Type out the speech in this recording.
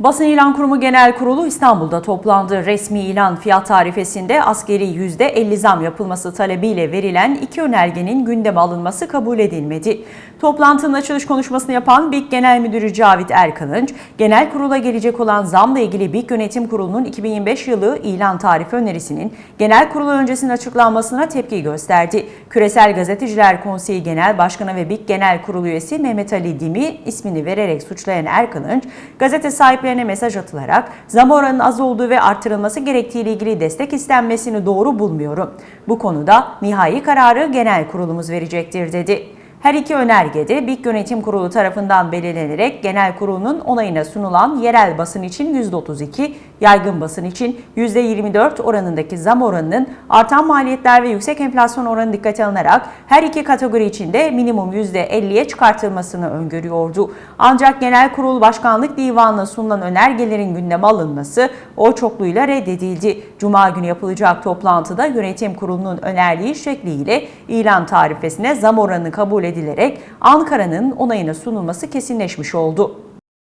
Basın İlan Kurumu Genel Kurulu İstanbul'da toplandı. Resmi ilan fiyat tarifesinde askeri %50 zam yapılması talebiyle verilen iki önergenin gündeme alınması kabul edilmedi. Toplantının açılış konuşmasını yapan BİK Genel Müdürü Cavit Erkanınç, genel kurula gelecek olan zamla ilgili BİK Yönetim Kurulu'nun 2025 yılı ilan tarifi önerisinin genel kurulu öncesinde açıklanmasına tepki gösterdi. Küresel Gazeteciler Konseyi Genel Başkanı ve BİK Genel Kurulu üyesi Mehmet Ali Dimi ismini vererek suçlayan Erkanınç, gazete sahiplerine mesaj atılarak zam oranının az olduğu ve artırılması gerektiği ile ilgili destek istenmesini doğru bulmuyorum. Bu konuda nihai kararı genel kurulumuz verecektir dedi. Her iki önerge de BİK Yönetim Kurulu tarafından belirlenerek genel kurulunun onayına sunulan yerel basın için %32, yaygın basın için %24 oranındaki zam oranının artan maliyetler ve yüksek enflasyon oranı dikkate alınarak her iki kategori içinde minimum %50'ye çıkartılmasını öngörüyordu. Ancak genel kurul başkanlık divanına sunulan önergelerin gündeme alınması o çokluğuyla reddedildi. Cuma günü yapılacak toplantıda yönetim kurulunun önerdiği şekliyle ilan tarifesine zam oranı kabul edilerek Ankara'nın onayına sunulması kesinleşmiş oldu.